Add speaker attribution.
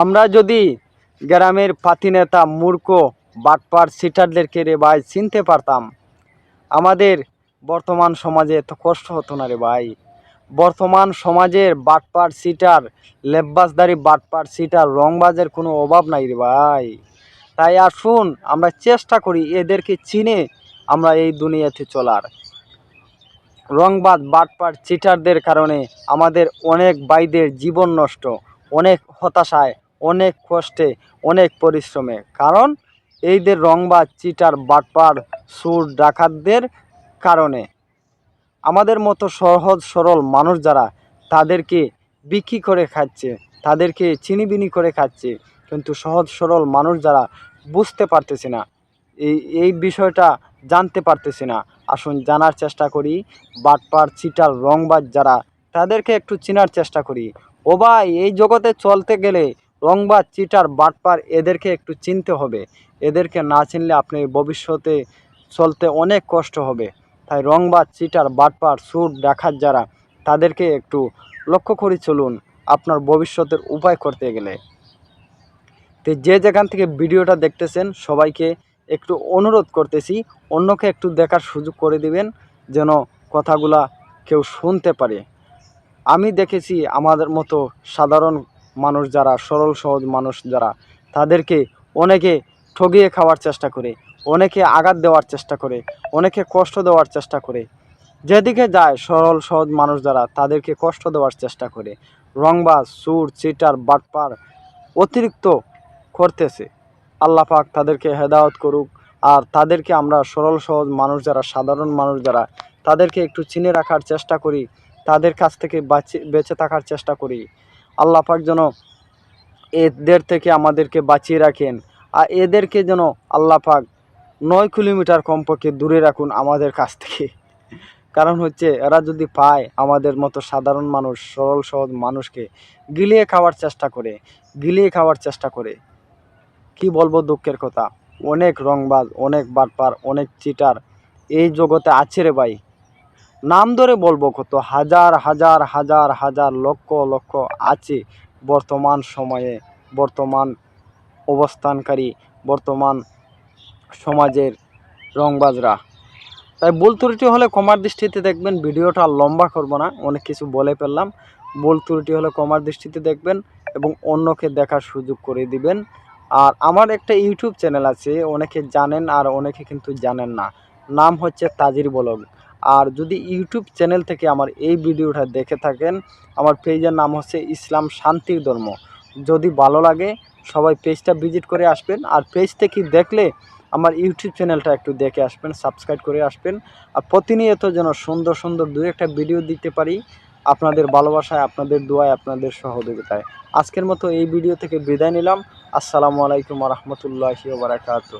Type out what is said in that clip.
Speaker 1: আমরা যদি গ্রামের পাতি নেতা, মূর্খ, বাটপার, সিটারদেরকে রে ভাই চিনতে পারতাম, আমাদের বর্তমান সমাজে এত কষ্ট হতো না রে ভাই। বর্তমান সমাজের বাটপার, সিটার লেব্বাসদারি বাটপার, সিটার, রংবাজের কোনো অভাব নাই রে ভাই। তাই আসুন, আমরা চেষ্টা করি এদেরকে চিনে আমরা এই দুনিয়াতে চলার। রংবাজ, বাটপার চিটারদের কারণে আমাদের অনেক বাইদের জীবন নষ্ট, অনেক হতাশায় অনেক কষ্টে, অনেক পরিশ্রমে। কারণ এইদের রংবাজ চিটার, বাটপার, সুর ডাকাতদের কারণে। আমাদের মতো সহজ, সরল মানুষ যারা, তাদেরকে বিক্রি করে খাচ্ছে, তাদেরকে চিনিবিনি করে খাচ্ছে। কিন্তু সহজ, সরল মানুষ যারা, বুঝতে পারতেছে না। এই এই বিষয়টা জানতে পারতেছি না। আসুন জানার চেষ্টা করি, বাটপার, চিটার, রংবাজ যারা, তাদেরকে একটু চেনার চেষ্টা করি। ও ভাই, এই জগতে চলতে গেলে রংবাজ চিটার, বাটপার, এদেরকে একটু চিনতে হবে। এদেরকে না চিনলে আপনি ভবিষ্যতে চলতে অনেক কষ্ট হবে। তাই রংবাজ চিটার, বাটপার সুট ডাকাত যারা, তাদেরকে একটু লক্ষ্য করে চলুন আপনার ভবিষ্যতের উপায় করতে গেলে। তো যে যেখান থেকে ভিডিওটা দেখতেছেন, সবাইকে একটু অনুরোধ করতেছি, অন্যকে একটু দেখার সুযোগ করে দিবেন, যেন কথাগুলা কেউ শুনতে পারে। আমি দেখেছি আমাদের মতো সাধারণ মানুষ যারা, সরল সহজ মানুষ যারা, তাদেরকে অনেকে ঠগিয়ে খাওয়ার চেষ্টা করে, অনেকে আঘাত দেওয়ার চেষ্টা করে, অনেকে কষ্ট দেওয়ার চেষ্টা করে। যেদিকে যায় সরল সহজ মানুষ যারা, তাদেরকে কষ্ট দেওয়ার চেষ্টা করে। রংবাজ সুর, চিটার, বাটপার অতিরিক্ত করতেছে। আল্লাহ পাক তাদেরকে হেদায়ত করুক। আর তাদেরকে আমরা সরল সহজ মানুষ যারা, সাধারণ মানুষ যারা, তাদেরকে একটু চিনে রাখার চেষ্টা করি। তাদের কাছ থেকে বাঁচে, বেঁচে থাকার চেষ্টা করি। আল্লাহ পাক যেন এদের থেকে আমাদেরকে বাঁচিয়ে রাখেন। আর এদেরকে যেন আল্লাহ পাক নয় কিলোমিটার কমপক্ষে দূরে রাখুন আমাদের কাছ থেকে। কারণ হচ্ছে এরা যদি পায় আমাদের মতো সাধারণ মানুষ, সরল, সহজ মানুষকে গিলিয়ে খাওয়ার চেষ্টা করে, গিলিয়ে খাওয়ার চেষ্টা করে, কি বলব দুঃখের কথা? অনেক রংবাজ, অনেক বাটপার, অনেক চিটার এই জগতে আছে রে ভাই। নাম ধরে বলব কত হাজার হাজার হাজার হাজার লক্ষ লক্ষ আছে বর্তমান সময়ে বর্তমান অবস্থানকারী, বর্তমান সমাজের রংবাজরা। তাই ভুল ত্রুটি হলে কমার দৃষ্টিতে দেখবেন, ভিডিওটা লম্বা করব না, অনেক কিছু বলে ফেললাম। ভুল ত্রুটি হলে কমার দৃষ্টিতে দেখবেন এবং অন্যকে দেখার সুযোগ করে দিবেন। আর আমার একটা ইউটিউব চ্যানেল আছে, অনেকে জানেন আর অনেকে কিন্তু জানেন না। নাম হচ্ছে তাজির বলগ। আর যদি ইউটিউব চ্যানেল থেকে আমার এই ভিডিওটা দেখে থাকেন, আমার পেজের নাম হচ্ছে ইসলাম শান্তির ধর্ম। যদি ভালো লাগে, সবাই পেজটা ভিজিট করে আসবেন। আর পেজ থেকে দেখলে আমার ইউটিউব চ্যানেলটা একটু দেখে আসবেন, সাবস্ক্রাইব করে আসবেন। আর প্রতিনিয়ত যেন সুন্দর সুন্দর দু একটা ভিডিও দিতে পারি, আপনাদের ভালোবাসায়, আপনাদের দোয়ায়, আপনাদের সহযোগিতায়। আজকের মতো এই ভিডিও থেকে বিদায় নিলাম। আসসালামু আলাইকুম রহমতুল্লাহি বারাকাতু